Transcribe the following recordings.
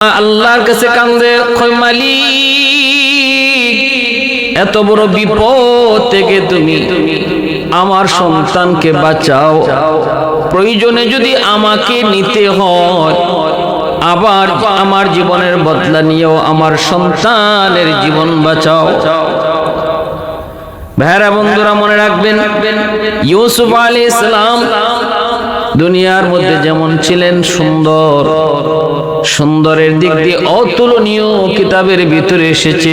আল্লাহর কাছে কান্দে মালিক, এত বড় বিপদ থেকে তুমি আমার সন্তানকে বাঁচাও। প্রয়োজনে যদি আমাকে নিতে হয়, আবার আমার জীবনের বদলা নিয়েও আমার সন্তানের জীবন বাঁচাও। ভাইরা বন্ধুরা মনে রাখবেন, ইউসুফ আলী ইসলাম দুনিয়ার মধ্যে যেমন ছিলেন সুন্দর, সুন্দরের দিক দিয়ে অতুলনীয় কিতাবের ভিতরে এসেছে।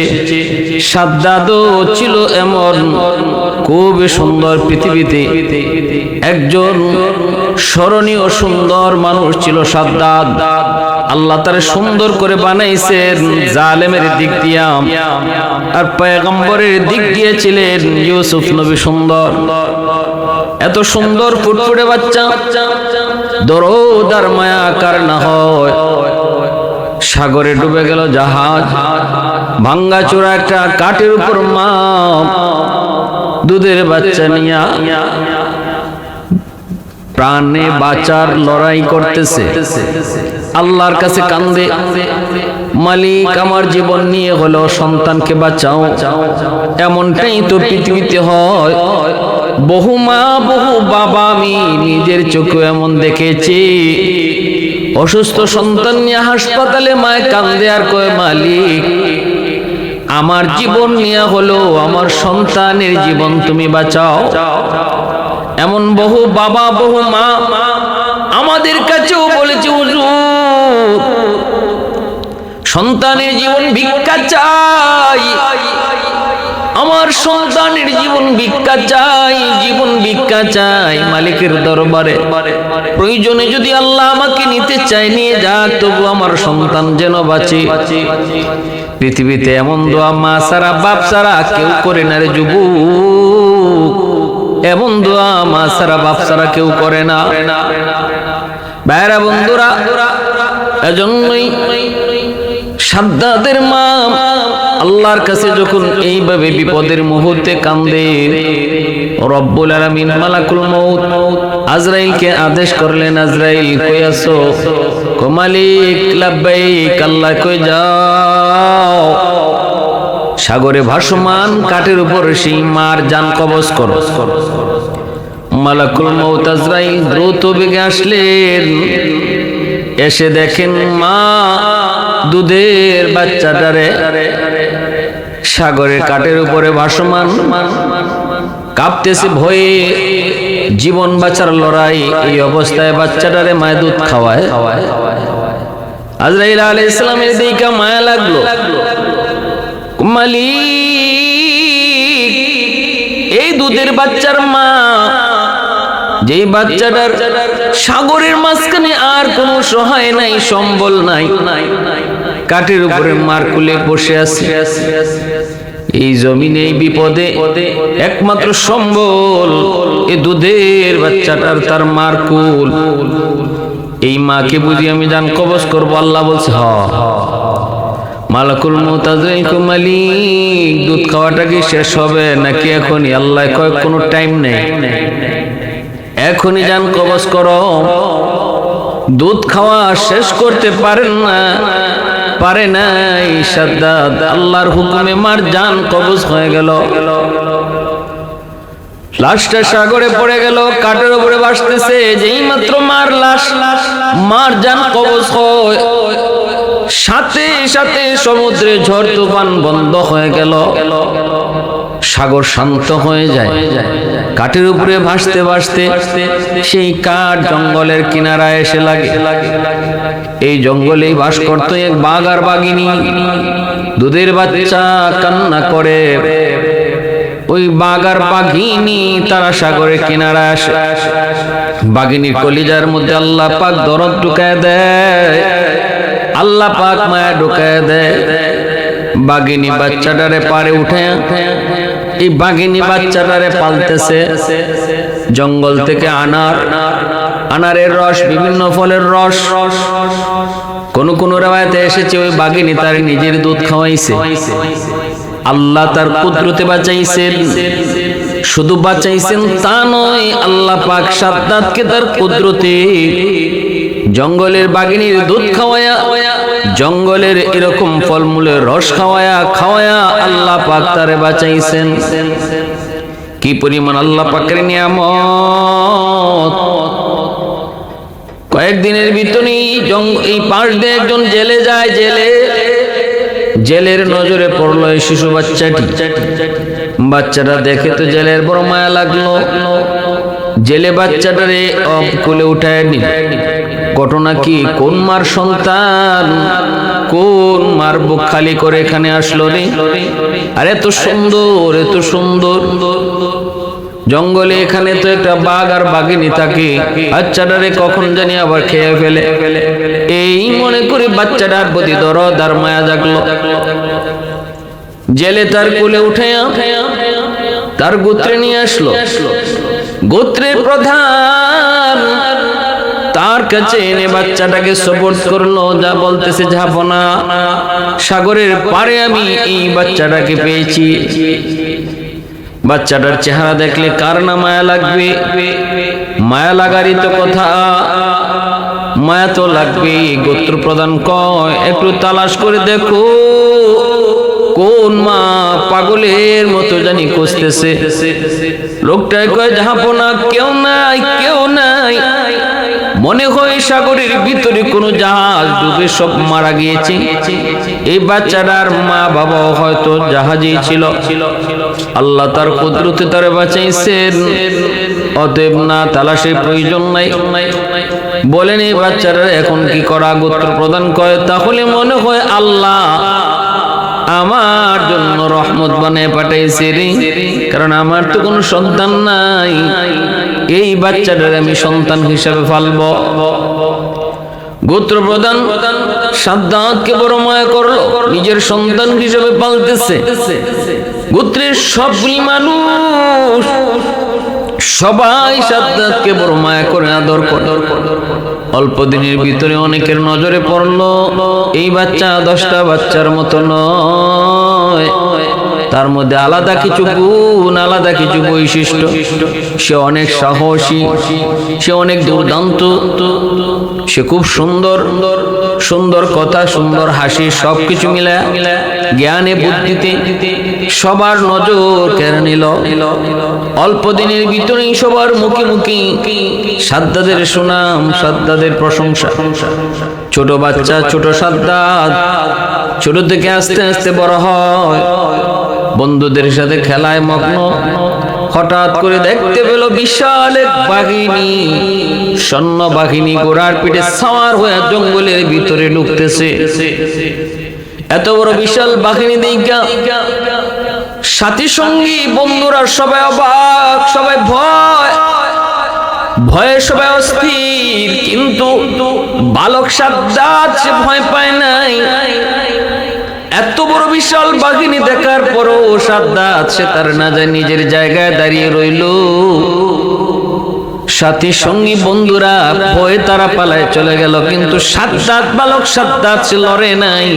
সাদ্দাদও ছিল এমন খুব সুন্দর পৃথিবীতে। একজন স্মরণীয় সুন্দর মানুষ ছিল সাদ্দাদ। আল্লাহ তার সুন্দর করে বানাইছেন জালেমের দিক দিয়া আর পয়গম্বরের দিক দিয়ে ছিলেন ইউসুফ নবী সুন্দর। এত সুন্দর ফুটফুটে বাচ্চা। দরদ মায়া কার না হয়? সাগরে ডুবে গেল জাহাজ। ভাঙ্গা চোরা একটা কাঠের উপর মা দুধের বাচ্চা নিয়া প্রাণে বাঁচার লড়াই করতেছে। আল্লাহর কাছে কান্দে। মালিক, আমার জীবন নিয়ে হলো সন্তানকে বাঁচাও। এমনটাই তো পৃথিবীতে হয়। বহু মা, বহু বাবা আমি নিজের চোখে এমন দেখেছি। অসুস্থ সন্তান নিয়ে হাসপাতালে মায় কান্দে আর কয়, মালিক, আমার জীবন নিয়ে হলো, আমার সন্তানের জীবন তুমি বাঁচাও। এমন বহু বাবা, বহু মা আমাদের কাছেও বলেছে সন্তানের জীবন ভিক্ষা চাই। আমার সন্তানের জীবন ভিক্ষা চাই, জীবন ভিক্ষা চাই মালিকের দরবারে। প্রয়োজনে যদি আল্লাহ আমাকে নিতে চাই নিয়ে যাক তবু আমার সন্তান যেন বাঁচে। পৃথিবীতে এমন দোয়া মা সারা বাপ সারা কেউ করে না রে যুবক। এমন দোয়া মা সারা বাপ সারা কেউ করে না। ভাইরা বন্ধুরা, এজন্যই সাদ্দাদের মা আল্লাহর কাছে যখন এইভাবে বিপদের মুহূর্তে কান্দে রব্বুল আলামিন মালাকুল মউত আজরাইলকে আদেশ করলেন, আজরাইল, কই আছো? কো, মালিক, লাব্বাইক, আল্লাহ, কই যাও? সাগরে ভাসমান কাঠের উপর সেই মার জান কবজ করো। মালাকুল মউত আজরাইল দ্রুত বেগে আসলেন। এসে দেখেন মা দুধের বাচ্চাটারে সাগরের কাঠের উপরে ভাসমান কাঁপতেছে ভয়ে জীবন বাঁচার লড়াই এই অবস্থায় বাচ্চাটারে মায় দুধ খাওয়ায়। আজরাইল আলী ইসলামের দিকে মায়া লাগল। মালিক, এই দুধের বাচ্চার মা, যেই বাচ্চাটার সাগরের মাঝখানে আর কোনো সহায় নাই, সম্বল নাই। কাঠের উপরে মার কুলে বসে আছে। এই জমিনে এই বিপদে একমাত্র সম্বল এই দুধের বাচ্চাটার তার মার কুল। এই মাকে বুঝি আমি জান কবজ করব আল্লাহ বলছে হ। মালাকুল মোতাজিক মালিক দুধ খাওয়াটা কি শেষ হবে নাকি এখনই? আল্লাহ কয় কোনো টাইম নেই। এখনই যান কবজ করো। দুধ খাওয়া শেষ করতে পারেন না। পারে নাই সাদ্দাদ আল্লাহর হুকুমে মার জান কবজ হয়ে গেল। লাশটা সাগরে পড়ে গেল, কাঠের উপরে ভাসতেছে, যেই মাত্র মার লাশ, মার জান কবজ হয়। সাথে সাথে সমুদ্রে ঝড় তুফান বন্ধ হয়ে গেল। সাগর শান্ত হয়ে যায়। কাঠের উপরে ভাসতে ভাসতে সেই কাঠ জঙ্গলের কিনারায় এসে লাগে। এই জঙ্গলেই বাস করতো এক বাঘ আর বাঘিনী। দুধের বাচ্চা কান্না করে। ওই বাঘ আর বাঘিনী তারা সাগরের কিনারা আসে। বাঘিনীর কলিজার মধ্যে আল্লাহ পাক দরদ ঢুকায় দেয়। আল্লাহ পাক মায়া ঢুকায় দেয়। বাঘিনী বাচ্চাটারে পারে উঠে। এই বাঘিনী বাচ্চাটারে পালতেছে, জঙ্গল থেকে আনার, আনারের রস, বিভিন্ন ফলের রস। কোন কোন রেওয়ায়তে এসেছে ওই বাঘিনী তার নিজের দুধ খাওয়াইছে। আল্লাহ তার কুদরতে বাঁচাইছেন। শুধু বাঁচাইছেন তা নয়, আল্লাহ পাক সাদ্দাতকে তার কুদরতে জঙ্গলের বাগিনীর দুধ খাওয়ায়া জঙ্গলের এরকম ফলমূলের রস খাওয়ায়া খাওয়ায়া আল্লাহ পাক তারে বাঁচাইছেন। কি পরিমাণ আল্লাহ পাকের নিয়ামত? কয়েকদিনের ভিতরেই এই পাশ দিয়ে একজন জেলে যায়, জেলে জেলের নজরে পড়ল এই শিশু বাচ্চাটি। বাচ্চাটা দেখে তো জেলের বড় মায়া লাগল। জেলে বাচ্চাটারে কোলে উঠায় নি ঘটনা কি? কোন মার সন্তান? কোন মার বুক খালি করে এখানে আসলো রে? আরে এত সুন্দর এত সুন্দর। জঙ্গলে এখানে তো একটা বাঘ আর বাঘিনী থাকে। বাচ্চাটারে কখন জানি আবার খেয়ে ফেলে। এই মনে করে বাচ্চাটার প্রতি দরদ আর মায়া জাগলো। জেলে তার কোলে উঠে তার গোত্রে নিয়ে আসলো। গোত্রের প্রধান তার কাছে এনে বাচ্চাটাকে সপোর্ট করল, যা বলতেছে ঝাপনা সাগরের পারে আমি এই বাচ্চাটাকে পেয়েছি। বাচ্চাটার চেহারা দেখলে কার না মায়া লাগবে? মায়া লাগারই তো কথা। মায়া তো লাগবে, গোত্র প্রদান কয়, একটু তালাশ করে দেখো, কোন মা পাগলের মতো জানি কষতেছে লোকটায় কয় ঝাঁপনা কেউ নাই কেউ নাই। মনে হয় সাগরের ভিতরে কোনো জাহাজ ডুবে সব মারা গিয়েছে। এই বাচ্চাটার মা বাবাও হয়তো জাহাজেই ছিল। আল্লাহ তার কুদরতে তারে বাঁচাইছেন। অতএব না তালাশের প্রয়োজন নাই। বলেন, এই বাচ্চারা এখন কি করা গোত্র প্রদান করে? তাহলে মনে হয় আল্লাহ আমার জন্য রহমত বানিয়ে পাঠাইছে রে। কারণ আমার তো কোনো সন্তান নাই। এই বাচ্চাটার আমি সন্তান হিসাবে ফালব গোত্র প্রধান সাদ্দাতকে বড় মায়া করল, নিজের সন্তান হিসেবে পালতেছে। গোত্রের সবগুলি মানুষ সবাই সাদ্দাতকে বড় মায়া করে আদর করে। অল্প দিনের ভিতরে অনেকের নজরে পড়ল, এই বাচ্চা দশটা বাচ্চার মতো নয়। তার মধ্যে আলাদা কিছু গুণ আলাদা কিছু বৈশিষ্ট্য। সে অনেক সাহসী সে অনেক দুর্দান্ত। সে খুব সুন্দর সুন্দর কথা সুন্দর হাসি সব কিছু মিলে জ্ঞানে বুদ্ধিতে সবার নজর কেড়ে নিল। অল্প দিনের ভিতরেই সবার মুখে মুখে সাদ্দাদের সুনাম সাদ্দাদের প্রশংসা। ছোট বাচ্চা ছোট সাদ্দাদ ছোট থেকে আস্তে আস্তে বড় হয়। বন্ধুদের সাথে খেলায় মগ্ন। হঠাৎ করে দেখতে পেল বিশাল এক বাহিনী। সৈন্য বাহিনী ঘোড়ার পিঠে সাওয়ার হয়ে জঙ্গলের ভিতরে ঢুকতেছে। এত বড় বিশাল বাহিনী দেখা। সাথী সঙ্গী, বন্ধুরা সবাই অবাক, সবাই ভয়। ভয়ে সবাই অস্থির, কিন্তু বালক সাদ্দাত ভয় পায় নাই। এত বড় বিশাল বাঘিনী দেখার পরও সাদ্দাত সে তার না যায় নিজের জায়গায় দাঁড়িয়ে রইল। সাথী সঙ্গী বন্ধুরা, ভয়ে তারা পালায় চলে গেল, কিন্তু সাদ্দাত বালক সাদ্দাত সে লড়ে নাই।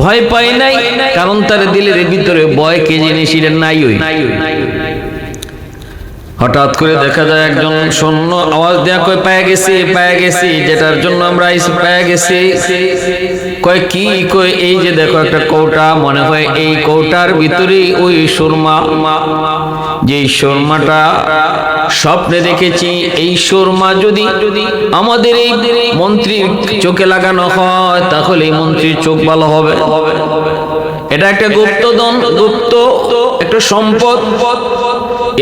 ভয় পায় নাই, কারণ তার দিলের ভিতরে ভয় কে জিনিস নাই হঠাৎ করে দেখা যায় একজন সৈন্য আওয়াজ দেয়া কয় পায়ে গেছি পায়ে গেছি যেটার জন্য আমরা পায়ে গেছি। কয় কি কয় এই যে দেখো একটা কৌটা মনে হয় এই কৌটার ভিতরে ওই সুরমা। যে সুরমাটা স্বপ্নে দেখেছি এই সুরমা যদি আমাদের এই মন্ত্রীর চোখে লাগানো হয় তাহলে এই মন্ত্রীর চোখ ভালো হবে। এটা একটা গুপ্তদন গুপ্ত একটা সম্পদ।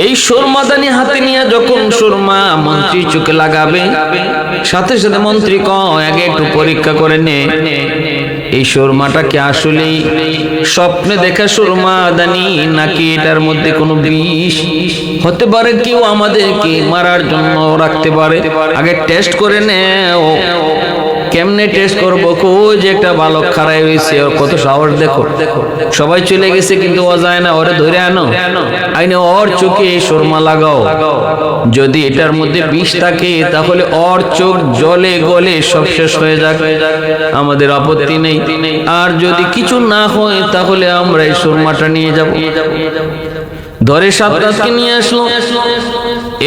এই সুরমাদানি হাতে নিয়ে যখন সুরমা মন্ত্রী চোখে লাগাবে, সাথে সাথে মন্ত্রী ক আগে একটু পরীক্ষা করে নে। এই সুরমাটা কি আসলেই স্বপ্নে দেখা সুরমাদানি, নাকি এটার মধ্যে কোনো বিষ? হতে পারে কেউ আমাদেরকে মারার জন্য রাখতে পারে। আগে টেস্ট করে নেও। কেমনে টেস্ট করব? কই যে একটা বালক খারাই হয়েছে ওর কত সাহস দেখো। সবাই চলে গেছে কিন্তু ও যায় না, ওরে ধরে আনো। আইনে ওর চোখে সুরমা লাগাও। যদি এটার মধ্যে বিষ থাকে, তাহলে ওর চোখ জলে গলে সব শেষ হয়ে যাক। আমাদের আপত্তি নেই। আর যদি কিছু না হয়, তাহলে আমরা এই সুরমাটা নিয়ে যাব। ধরে সাতটাকে নিয়ে আসলো।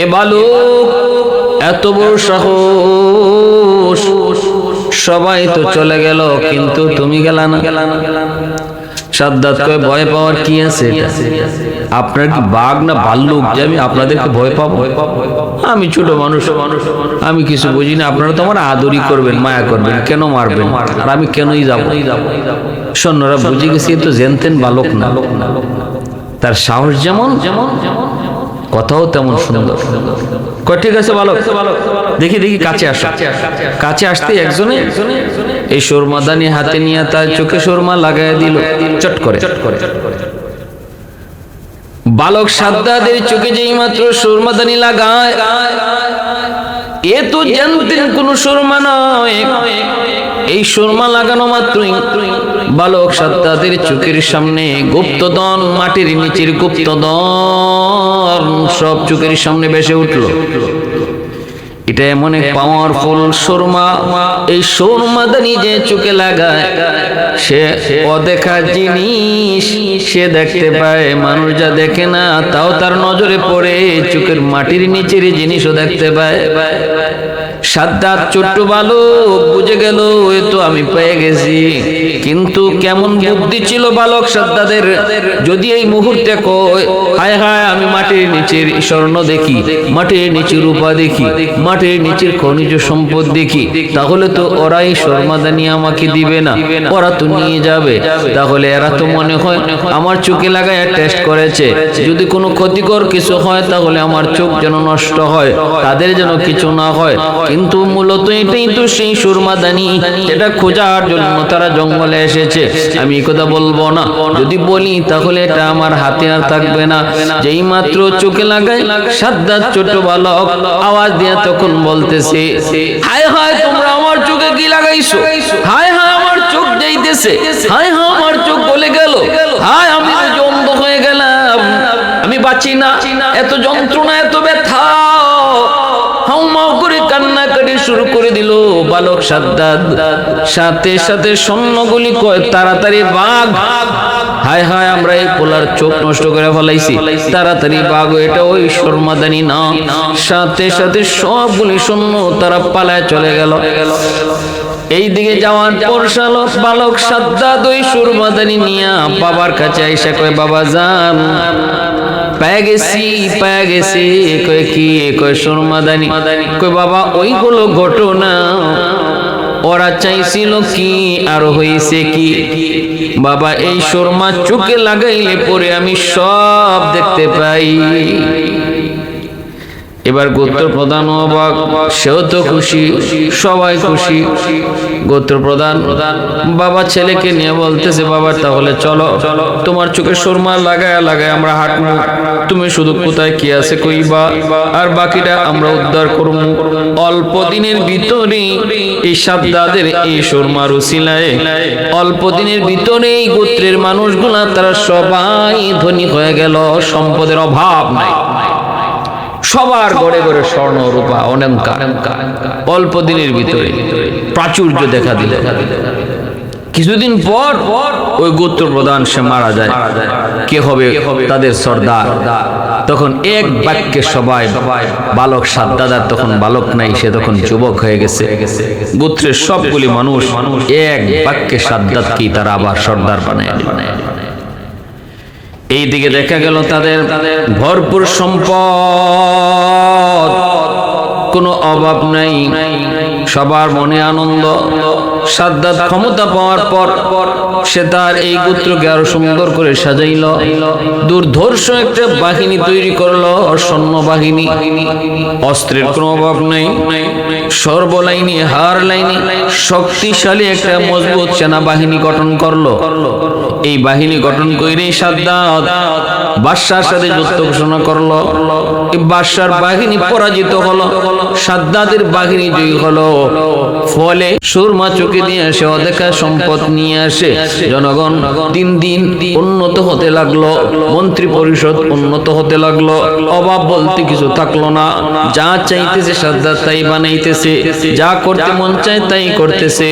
এ বালক, এত বড় সাহস। সবাই তো চলে গেল কিন্তু তুমি গেলা না। সাদ্দাত কয় ভয় পাওয়ার কি আছে আপনার কি বাঘ না ভাল্লুক? যে আমি আপনাদেরকে ভয় পাবো? আমি ছোট মানুষ আমি কিছু বুঝি না আপনারা তো আমার আদরই করবেন মায়া করবেন কেন মারবেন? আর আমি কেনই যাব? সৈন্যরা বুঝে গেছি তো জেনতেন বালক না। তার সাহস যেমন যেমন যেমন। কথাও তেমন সুন্দর। কয় ঠিক আছে ভালো দেখি দেখি কাছে আস। কাছে আসতে একজনে এই সুরমাদানি হাতে নিয়ে তার চোখে সুরমা লাগাই দিল চট করে। বালক সাদ্দাদের চোখে যেই মাত্র সুরমাদানি লাগায় এ তো জানতেন কোন সুরমা নয়। এই সুরমা লাগানো মাত্রই বালক সাদ্দাদের চোখের সামনে গুপ্তদন মাটির নিচের গুপ্তদন সব চোখের সামনে ভেসে উঠল। এটা এমন এক পাওয়ারফুল সুরমা। এই সুরমাদানি যে চোখে লাগায়, সে অদেখা জিনিস সে দেখতে পায়, মানুষ যা দেখে না, তাও তার নজরে পড়ে, চোখের মাটির নিচের জিনিসও দেখতে পায়। সাদ্দাত ছোট্ট বালক বুঝে গেল এ তো আমি পেয়ে গেছি। কিন্তু কেমন বুদ্ধি ছিল বালক সাদ্দাদের যদি এই মুহূর্তে কয়, হায় হায়, আমি মাটির নিচের স্বর্ণ দেখি, মাটির নিচের রূপা দেখি, মাটির নিচের খনিজ সম্পদ দেখি, তাহলে তো ওরাই শর্মাদানি আমাকে দিবে না, ওরা তো নিয়ে যাবে। তাহলে এরা তো মনে হয় আমার চোখে লাগায় টেস্ট করেছে। যদি কোনো ক্ষতিকর কিছু হয়, তাহলে আমার চোখ যেন নষ্ট হয়, তাদের যেন কিছু না হয়। কিন্তু মূলত এটাই তো সেই সুরমাদানি এটা খোঁজার জন্য তারা জঙ্গলে এসেছে। আমি কথা বলব না। যদি বলি, তাহলে এটা আমার হাতে আর থাকবে না। যেই মাত্র চোখে লাগাই, সাদ্দাত ছোট বালক আওয়াজ দিয়ে তখন বলতেছে, হায় হায়, তোমরা আমার চোখে কি লাগাইছো? হায় হায়, আমার চোখ যাইতেছে। হায় হায়, আমার চোখ গলে গেল। হায়, আমি অন্ধ হয়ে গেলাম। আমি বাঁচি না। এত যন্ত্রণা, এত ব্যথা। কান্নাকাটি শুরু করে দিল বালক সাদ্দাদ। সাথে সাথে স্বর্ণগুলি কয়, তাড়াতাড়ি বাঘ। হায় হায়, আমরা এই পোলার চোখ নষ্ট করে ফেলাইছি। তাড়াতাড়ি বাঘ, এটা ওই শর্মাদানি না। সাথে সাথে সবগুলি স্বর্ণ তারা পালায় চলে গেল। এই দিকে যাওয়ার পর শালক, বালক সাদ্দাদ ওই সুরমাদানি নিয়া বাবার কাছে আইসা কয়, বাবা, যান। পেয়ে গেছি পেয়ে গেছি কয় কি কয় সুরমাদানি। কই বাবা, ওইগুলো ঘটনা। ওরা চাইছিল কি, আর হয়েছে কি? বাবা, এই সুরমা চোখে লাগাইলে পরে আমি সব দেখতে পাই। এবার গোত্র প্রধান অবাক সেও তো খুশি সবাই খুশি। গোত্র প্রধান বাবা ছেলেকে নিয়ে বলতেছে বাবা তাহলে চলো তোমার চোখে সুরমা লাগায় লাগায় আমরা হাঁটবো। তুমি শুধু কোথায় কি আছে কইবা? আর বাকিটা আমরা উদ্ধার করব অল্প দিনের ভিতরে এই সাদ্দাদের এই সুরমার উসিলায় অল্প দিনের ভিতরে এই গোত্রের মানুষগুলা তারা সবাই ধনী হয়ে গেল। সম্পদের অভাব নাই। সবার ঘরে ঘরে স্বর্ণ রূপা অলঙ্কার অল্প দিনের ভিতরে প্রাচুর্য দেখা দিল। কিছুদিন পর ওই গোত্র প্রধান সে মারা যায়। কে হবে তাদের সর্দার। তখন এক বাক্যে সবাই বালক সাত দাদার তখন বালক নাই সে তখন যুবক হয়ে গেছে। গোত্রের সবগুলি মানুষ এক বাক্যে সাদ্দাতকেই তারা আবার সর্দার বানায় বানায় এই দিকে দেখা গেল তাদের ভরপুর সম্পদ। কোনো অভাব নাই। সবার মনে আনন্দ। সাদ্দাত ক্ষমতা পাওয়ার পর সে তার এই গোত্রকে আরও সুন্দর করে সাজাইল। দুর্ধর্ষ একটা বাহিনী তৈরি করল সৈন্য বাহিনী। অস্ত্রের কোনো অভাব নাই, সর্বলাইনি হার লাইনি শক্তিশালী একটা মজবুত সেনাবাহিনী গঠন করল। এই বাহিনী গঠন করে সাদ্দাত বাদশার সাথে যুদ্ধ ঘোষণা করল। বাদশার বাহিনী পরাজিত হলো সাদ্দাদের বাহিনী জয়ী হলো। ফলে সুরমা চোখে দিয়ে আসে, অদেখা সম্পদ নিয়ে আসে। জনগণ দিন দিন উন্নত হতে লাগল, মন্ত্রী পরিষদ উন্নত হতে লাগল। অভাব বলতে কিছু থাকল না। যা চাইতেছে সাদ্দাত তাই বানাইতেছে। যা করতে মন চায় তাই করতেছে।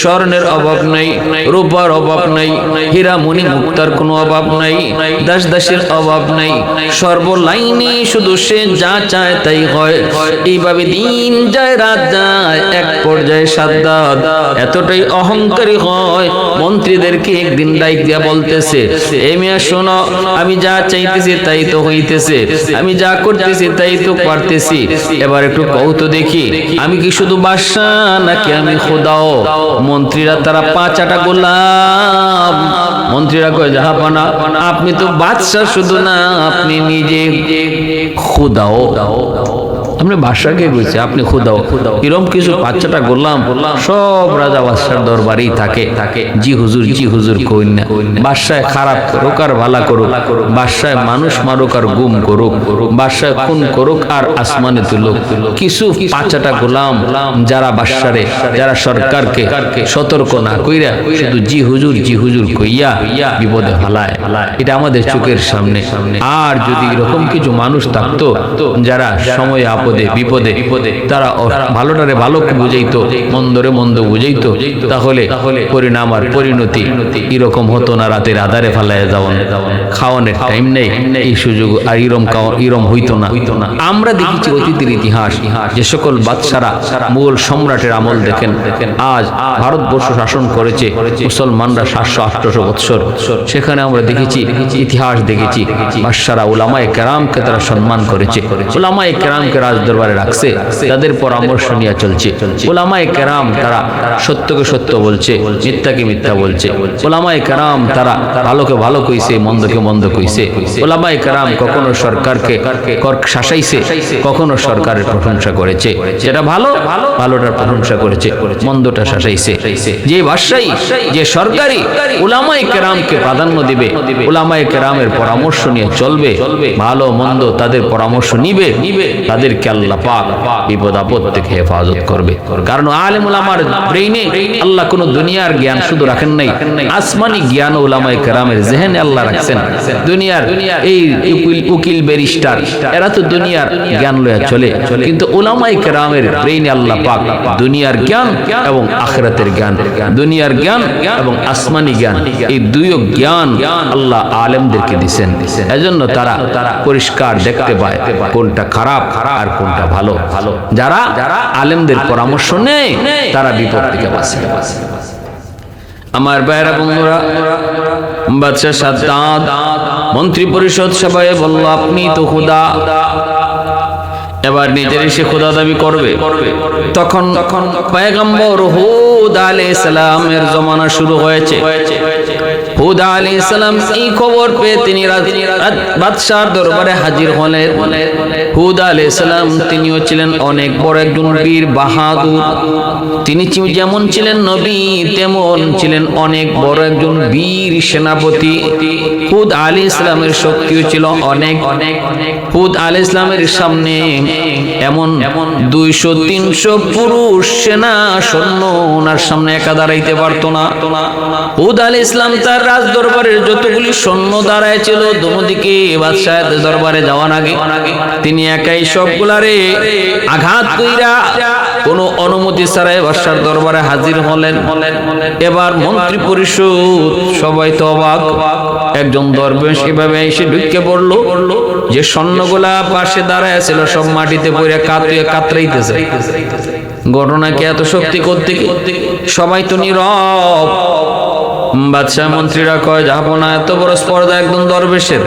স্বর্ণের অভাব নাই, রূপার অভাব নাই হীরা মণি মুক্তার কোনো অভাব নাই দাস দাসের অভাব নাই। সর্বলাইনে শুধু সে যা চায় তাই হয়। এইভাবে দিন যায়, রাত যায়, এক পর্যায়ে সাদ্দাত এতটাই অহংকারী হয়। মন্ত্রীদেরকে একদিন ডাইক দিয়া বলতেছে, এ মিয়া, শোনো, আমি যা চাইতেছি তাই তো হইতেছে। আমি যা করতেছি তাই তো পারতেছি। এবার একটু কৌত দেখি, আমি কি শুধু বাদশা নাকি আমি খোদাও? মন্ত্রীরা তারা পাঁচাটা গোলাম। মন্ত্রীরা কয় জাহাপানা আপনি তো বাদশা শুধু না, আপনি নিজে খুদাও। আপনি বাদশাকে কইছে আপনি খুদাও। এরম কিছু বাচ্চাটা গোলাম সব রাজা বাদশার দরবারেই থাকে। থাকে জি হুজুর জি হুজুর কইন না। বাদশায় খারাপ করুক আর ভালা করুক। বাদশায় মানুষ মারুক আর গুম করুক। বাদশায় খুন করুক আর আসমানে তুলুক। কিছু পাঁচাটা গোলাম যারা বাদশারে, যারা সরকারকে সতর্ক না কইরা শুধু জি হুজুর জি হুজুর কইয়া বিপদে ফালায়। এটা আমাদের চোখের সামনে। আর যদি এরকম কিছু মানুষ থাকতো, যারা সময় আপদে বিপদে বিপদে। তারা ভালোটারে ভালো বুঝাইতো মন্দরে মন্দ বুঝাইতো। তাহলে পরিণাম আর পরিণতি এরকম হতো না রাতের আধারে ফালায় যাওয়ান খাওয়ানোর টাইম নেই। এই সুযোগ আর ইরম ইরম হইতো না। আমরা দেখেছি অতীতের ইতিহাস। যে সকল বাদশারা মুঘল সম্রাটের আমল দেখেন। আজ ভারতবর্ষ শাসন করেছে। মুসলমানরা সাতশো আটশো বৎসর। সেখানে আমরা দেখেছি ইতিহাস দেখেছি। বাদশারা উলামায়ে কেরামকে তারা সম্মান করেছে। উলামায়ে কেরামকে রাজ দরবারে রাখছে, তাদের পরামর্শ নিয়ে চলছে। ওলামায়ে কেরাম তারা সত্যকে সত্য বলছে, মিথ্যাকে মিথ্যা বলছে। ওলামায়ে কেরাম তারা ভালোকে ভালো কইছে, মন্দকে মন্দ কইছে। ওলামায়ে কেরাম কখনো সরকারকে শাসাইছে, কখনো সরকারের প্রশংসা করেছে। যেটা ভালো, ভালোটার প্রশংসা করেছে, মন্দটা শাসাইছে। যে বাদশাহী যে সরকারি ওলামায়ে কেরামকে প্রাধান্য দিবে, ওলামায়ে কেরামের পরামর্শ নিয়ে চলবে, ভালো মন্দ তাদের পরামর্শ নিবে, তাদেরকে আল্লাহ পাক বিপদ আপদ থেকে হেফাজত করবে। কারণ ব্রেইনে আল্লাহ কোনো দুনিয়ার জ্ঞান শুধু রাখেন নাই, আসমানি জ্ঞান কেরামের জেহেনে আল্লাহ রাখছেন। দুনিয়ার এই উকিল ব্যারিস্টার, এরা তো দুনিয়ার জ্ঞান লয়া চলে। কিন্তু কেরামের ব্রেইনে আল্লাহ পাক দুনিয়ার জ্ঞান এবং আখিরাতের জ্ঞান, দুনিয়ার জ্ঞান এবং আসমানি জ্ঞান, এই দুইও জ্ঞান আল্লাহ আলেমদেরকে দিছেন। এজন্য তারা পরিষ্কার দেখতে পায় কোনটা খারাপ আর কোনটা ভালো? ভালো। যারা যারা আলেমদের পরামর্শ নেই তারা বিপদ থেকে বাঁচে। আমার ভাইয়েরা বন্ধুরা বাদশাহ সাদ্দাত মন্ত্রী পরিষদ সবাই বলল আপনি তো খুদা। এবার নিজের এসে খোদা দাবি করবে। তখন তখন পয়গম্বর হুদ আলাইহিস সালামের জমানা শুরু হয়েছে। হুদ আলাইহিস সালাম এই খবর পেয়ে তিনি বাদশার দরবারে হাজির হলেন। হুদ আলাইহিস সালাম তিনিও ছিলেন অনেক বড় একজন বীর, বাহাদুর। তিনি যেমন ছিলেন নবী, তেমন ছিলেন অনেক বড় একজন বীর সেনাপতি। হুদ আলী ইসলামের শক্তিও ছিল অনেক। অনেক হুদ আলী ইসলামের সামনে এমন দুইশো, তিনশো পুরুষ সেনা, সৈন্য ওনার সামনে একা দাঁড়াইতে পারতো না। হুদ আলী ইসলাম তার রাজ দরবারের যতগুলি সৈন্য দাঁড়ায় ছিল দোনোদিকে বাদশাহ দরবারে যাওয়ার আগে তিনি একাই সবগুলারে আঘাত কইরা কোনো অনুমতি ছাড়াই বাদশার দরবারে হাজির হলেন। এবার মন্ত্রী পরিষদ সবাই তো অবাক। একজন দরবেশ এভাবে এসে ঢুকে পড়ল। যে স্বর্ণগুলা পাশে দাঁড়ায় ছিল, সব মাটিতে পড়ে কাতুয়ে কাতরাইতেছে। ঘটনা কি এত শক্তি করতে সবাই তো নীরব। বাদশাহ মন্ত্রীরা কয় যাব না, এত বড় স্পর্ধা একদম দরবেশের।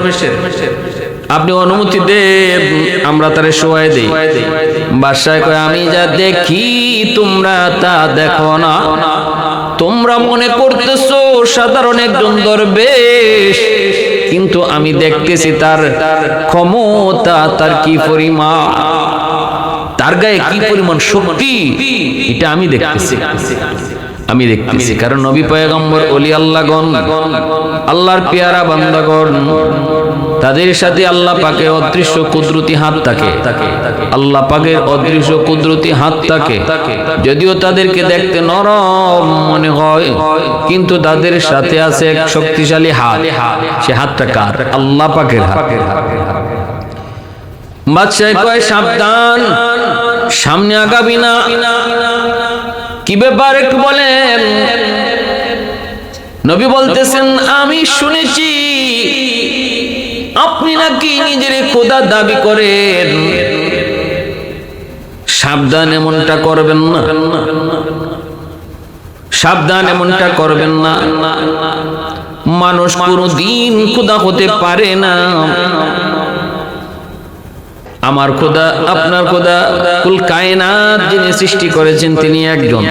আপনি অনুমতি দেব আমরা তারে শোয়াই দেই। বাদশাহ কয়, আমি যা দেখি, তোমরা তা দেখো না। তোমরা মনে করতেছো, সাধারণ একজন দরবেশ। কিন্তু আমি দেখতেছি তার ক্ষমতা, তার কি পরিমাণ? তার গায়ে কি পরিমাণ শক্তি এটা আমি দেখতেছি। আমি দেখতেছি। কারণ নবী পয়গম্বর অলি আল্লাহগণ আল্লাহর পেয়ারা বান্দাগণ তাদের সাথে আল্লাহ পাকে অদৃশ্য কুদরতি হাত থাকে। আল্লাহ পাকের অদৃশ্য কুদরতি হাত থাকে। যদিও তাদেরকে দেখতে নরম মনে হয় কিন্তু তাদের সাথে আছে এক শক্তিশালী হাত। সে হাতটা কার? আল্লাহ পাকের হাত। বাদশাহ কয় সাবধান সামনে আগাবি না। কি ব্যাপার একটু বলেন? নবী বলতেছেন, আমি শুনেছি, আপনি নাকি নিজের খোদা দাবি করেন। সাবধান এমনটা করবেন না। সাবধান এমনটা করবেন না। মানুষ কোনো দিন খোদা হতে পারে না। আমার খোদা, আপনার খোদা, কুল কায়নাত যিনি সৃষ্টি করেছেন তিনি একজন।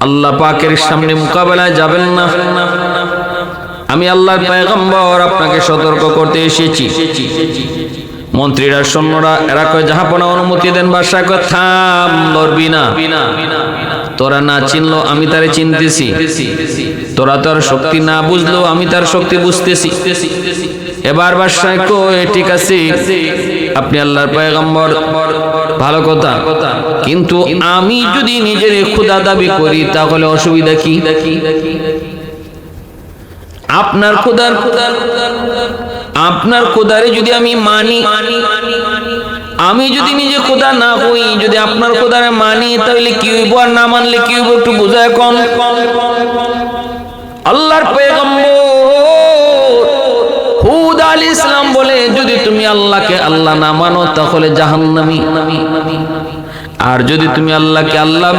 আল্লাহ পাকের সামনে মোকাবেলায় যাবেন না। আমি আল্লাহর পয়গম্বর আপনাকে সতর্ক করতে এসেছি। মন্ত্রীরা, সৈন্যরা, এরা কয় জাহাপনা অনুমতি দেন বাদশাহ কয়, থাম, লড়বি না। তোরা না চিনলো আমি তারে চিনতেছি। তোরা তোর শক্তি না বুঝলো আমি তার শক্তি বুঝতেছি। এবার বাদশাহ কয়, ঠিক আছে, আপনি আল্লাহর পয়গম্বর, ভালো কথা। কিন্তু আমি যদি নিজের ক্ষুদা দাবি করি, তাহলে অসুবিধা কি? আপনার খোদার আপনার খোদারে যদি আমি মানি, আমি যদি নিজে খোদা না হই, যদি আপনার খোদারে মানি, তাহলে কি হইব আর না মানলে কি হইব একটু বোঝায় কন। আল্লাহর পেগম্বর হুদ আল ইসলাম বলে, যদি তুমি আল্লাহকে আল্লাহ না মানো, তাহলে জাহান্নামী। আর যদি তুমি আল্লাহকে আল্লাহ